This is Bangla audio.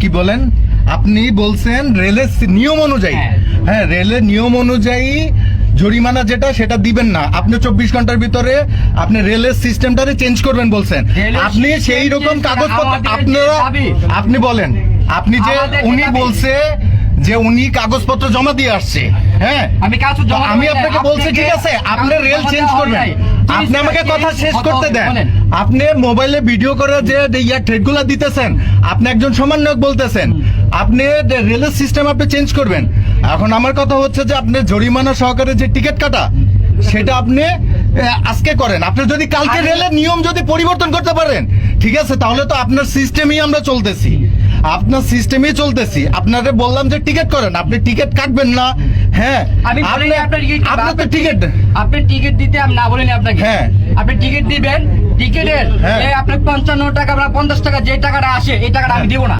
কি বলেন? আপনি বলছেন রেলের নিয়ম অনুযায়ী। হ্যাঁ। হ্যাঁ রেলের নিয়ম অনুযায়ী জরিমানা যেটা সেটা দিবেন না। আপনি চব্বিশ ঘণ্টার ভিতরে আপনি রেলের সিস্টেমটারে চেঞ্জ করবেন বলছেন। আপনি সেই রকম কাগজপত্র আপনি আপনারা আপনি বলেন। আপনি যে উনি। বলছে যে উনি কাগজপত্র জমা দিয়ে আসছে হ্যাঁ? আমি কাজ জমা আমি আপনাকে বলছি ঠিক আছে আপনি রেল চেঞ্জ করবেন। আপনি আমাকে কথা শেষ করতে দেন। আপনি মোবাইলে ভিডিও করে যে যে ইয়া ট্রেডগুলো দিতেছেন আপনি একজন সমন্বয়ক বলতেছেন আপনি রেলের সিস্টেম আপনি চেঞ্জ করবেন। এখন আমার কথা হচ্ছে যে আপনি জরিমানা সহকারে যে টিকিট কাটা সেটা আপনি আজকে করেন। আপনি যদি কালকে রেলের নিয়ম যদি পরিবর্তন করতে পারেন ঠিক আছে তাহলে তো আপনার সিস্টেমই আমরা চলতেছি। আপনার সিস্টেমই চলতেছি। আপনারে বললাম যে টিকিট করেন আপনি টিকিট কাটবেন না। হ্যাঁ আমি বলিনি আপনার টিকিট আপনার তো টিকিট আপনি টিকিট দিতে আমি না বলিনি আপনাকে। হ্যাঁ। আপনি টিকিট দিবেন টিকিটের এই আপনার পঞ্চান্ন টাকা বা পঞ্চাশ টাকা যে টাকাটা আসে এই টাকাটা আমি দিব না।